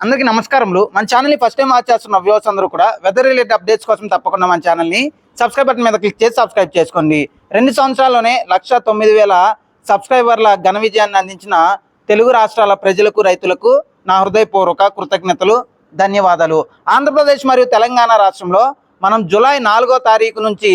అందరికీ నమస్కారంలు మన ఛానల్ని ఫస్ట్ టైం వాచ్ చేస్తున్న వ్యూవర్స్ అందరూ కూడా వెదర్ రిలేటెడ్ అప్డేట్స్ కోసం తప్పకుండా మన ఛానల్ని సబ్స్క్రైబ్ బటన్ మీద క్లిక్ చేసి సబ్స్క్రైబ్ చేసుకోండి. రెండు సంవత్సరాల్లోనే లక్ష తొమ్మిది వేల సబ్స్క్రైబర్ల ఘన విజయాన్ని అందించిన తెలుగు రాష్ట్రాల ప్రజలకు రైతులకు నా హృదయపూర్వక కృతజ్ఞతలు ధన్యవాదాలు. ఆంధ్రప్రదేశ్ మరియు తెలంగాణ రాష్ట్రంలో మనం జూలై నాలుగో తారీఖు నుంచి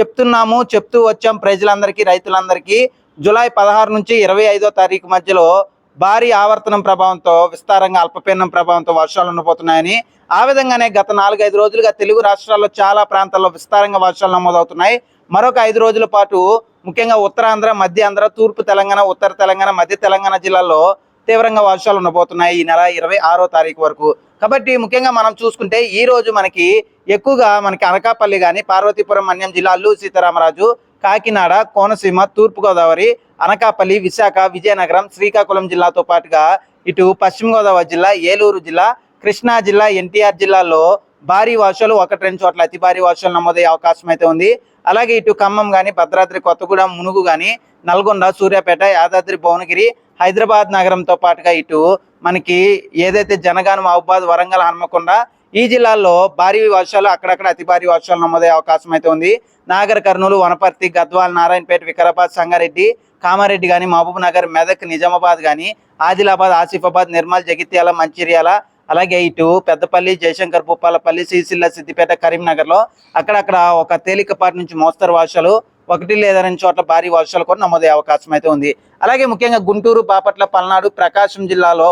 చెప్తున్నాము చెప్తూ వచ్చాం ప్రజలందరికీ రైతులందరికీ. జూలై పదహారు నుంచి ఇరవై ఐదో తారీఖు మధ్యలో భారీ ఆవర్తనం ప్రభావంతో విస్తారంగా అల్పపీడనం ప్రభావంతో వర్షాలు ఉండబోతున్నాయని ఆ విధంగానే గత నాలుగైదు రోజులుగా తెలుగు రాష్ట్రాల్లో చాలా ప్రాంతాల్లో విస్తారంగా వర్షాలు నమోదవుతున్నాయి. మరొక ఐదు రోజుల పాటు ముఖ్యంగా ఉత్తరాంధ్ర మధ్య ఆంధ్ర తూర్పు తెలంగాణ ఉత్తర తెలంగాణ మధ్య తెలంగాణ జిల్లాల్లో తీవ్రంగా వర్షాలు ఉండబోతున్నాయి ఈ నెల ఇరవై ఆరో తారీఖు వరకు. కాబట్టి ముఖ్యంగా మనం చూసుకుంటే ఈ రోజు మనకి ఎక్కువగా మనకి అనకాపల్లి కానీ పార్వతీపురం మన్యం జిల్లా అల్లూరు సీతారామరాజు కాకినాడ కోనసీమ తూర్పుగోదావరి అనకాపల్లి విశాఖ విజయనగరం శ్రీకాకుళం జిల్లాతో పాటుగా ఇటు పశ్చిమ గోదావరి జిల్లా ఏలూరు జిల్లా కృష్ణా జిల్లా ఎన్టీఆర్ జిల్లాలో భారీ వర్షాలు ఒకటి రెండు చోట్ల అతి భారీ వర్షాలు నమోదయ్యే అవకాశం అయితే ఉంది. అలాగే ఇటు ఖమ్మం కానీ భద్రాద్రి కొత్తగూడెం మునుగు కానీ నల్గొండ సూర్యాపేట యాదాద్రి భువనగిరి హైదరాబాద్ నగరంతో పాటుగా ఇటు మనకి ఏదైతే జనగానం మహబాద్ వరంగల్ హన్మకొండ ఈ జిల్లాల్లో భారీ వర్షాలు అక్కడక్కడ అతి భారీ వర్షాలు నమోదయ్యే అవకాశం అయితే ఉంది. నాగర్ కర్నూలు వనపర్తి గద్వాల్ నారాయణపేట వికారాబాద్ సంగారెడ్డి కామారెడ్డి కానీ మహబూబ్ నగర్ మెదక్ నిజామాబాద్ కానీ ఆదిలాబాద్ ఆసిఫాబాద్ నిర్మల్ జగిత్యాల మంచిర్యాల అలాగే ఇటు పెద్దపల్లి జయశంకర్ భూపాలపల్లి శ్రీశిల్ల సిద్దిపేట కరీంనగర్లో అక్కడక్కడ ఒక తేలికపాటి నుంచి మోస్తరు వర్షాలు ఒకటి లేదా రెండు చోట్ల భారీ వర్షాలు కూడా నమోదయ్యే అవకాశం అయితే ఉంది. అలాగే ముఖ్యంగా గుంటూరు బాపట్ల పల్నాడు ప్రకాశం జిల్లాలో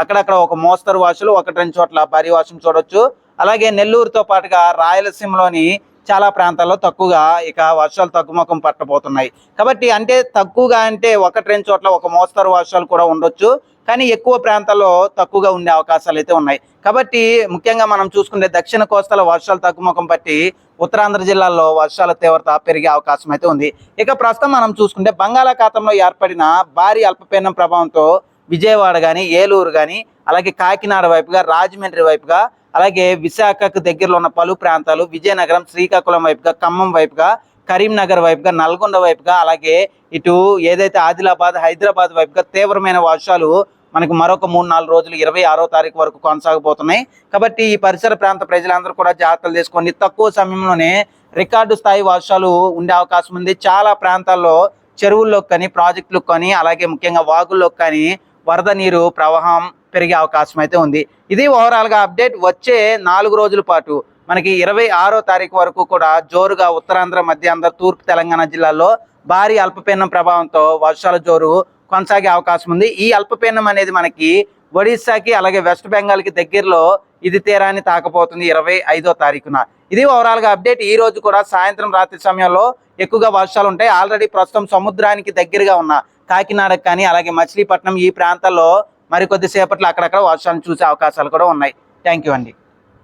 అక్కడక్కడ ఒక మోస్తరు వర్షాలు ఒకటి రెండు చోట్ల భారీ వర్షం చూడొచ్చు. అలాగే నెల్లూరుతో పాటుగా రాయలసీమలోని చాలా ప్రాంతాల్లో తక్కువగా ఇక వర్షాలు తగ్గుముఖం పట్టబోతున్నాయి. కాబట్టి అంటే తక్కువగా అంటే ఒకటి రెండు చోట్ల ఒక మోస్తరు వర్షాలు కూడా ఉండొచ్చు. కానీ ఎక్కువ ప్రాంతాల్లో తక్కువగా ఉండే అవకాశాలు అయితే ఉన్నాయి. కాబట్టి ముఖ్యంగా మనం చూసుకుంటే దక్షిణ కోస్తాల వర్షాలు తగ్గుముఖం పట్టి ఉత్తరాంధ్ర జిల్లాల్లో వర్షాల తీవ్రత పెరిగే అవకాశం అయితే ఉంది. ఇక ప్రస్తుతం మనం చూసుకుంటే బంగాళాఖాతంలో ఏర్పడిన భారీ అల్పపీడనం ప్రభావంతో విజయవాడ కానీ ఏలూరు కానీ అలాగే కాకినాడ వైపుగా రాజమండ్రి వైపుగా అలాగే విశాఖకు దగ్గరలో ఉన్న పలు ప్రాంతాలు విజయనగరం శ్రీకాకుళం వైపుగా ఖమ్మం వైపుగా కరీంనగర్ వైపుగా నల్గొండ వైపుగా అలాగే ఇటు ఏదైతే ఆదిలాబాద్ హైదరాబాద్ వైపుగా తీవ్రమైన వర్షాలు మనకు మరొక మూడు నాలుగు రోజులు ఇరవై ఆరో తారీఖు వరకు కొనసాగబోతున్నాయి. కాబట్టి ఈ పరిసర ప్రాంత ప్రజలందరూ కూడా జాగ్రత్తలు తీసుకోండి తక్కువ సమయంలోనే రికార్డు స్థాయి వర్షాలు ఉండే అవకాశం ఉంది. చాలా ప్రాంతాల్లో చెరువుల్లోకి కానీ ప్రాజెక్టులకు కానీ అలాగే ముఖ్యంగా వాగుల్లోకి కానీ వరద నీరు ప్రవాహం పెరిగే అవకాశం అయితే ఉంది. ఇది ఓవరాల్గా అప్డేట్ వచ్చే నాలుగు రోజుల పాటు మనకి ఇరవై ఆరో తారీఖు వరకు కూడా జోరుగా ఉత్తరాంధ్ర మధ్యాంధ్ర తూర్పు తెలంగాణ జిల్లాల్లో భారీ అల్పపీడనం ప్రభావంతో వర్షాల జోరు కొనసాగే అవకాశం ఉంది. ఈ అల్పపీడనం అనేది మనకి ఒడిశాకి అలాగే వెస్ట్ బెంగాల్కి దగ్గరలో ఇది తీరాన్ని తాకపోతుంది ఇరవై ఐదో తారీఖున. ఇది ఓవరాల్గా అప్డేట్ ఈ రోజు కూడా సాయంత్రం రాత్రి సమయంలో ఎక్కువగా వర్షాలు ఉంటాయి. ఆల్రెడీ ప్రస్తుతం సముద్రానికి దగ్గరగా ఉన్న కాకినాడకు కానీ అలాగే మచిలీపట్నం ఈ ప్రాంతాల్లో మరికొద్దిసేపట్లో అక్కడక్కడ వర్షాలు చూసే అవకాశాలు కూడా ఉన్నాయి. థ్యాంక్ యూ అండి.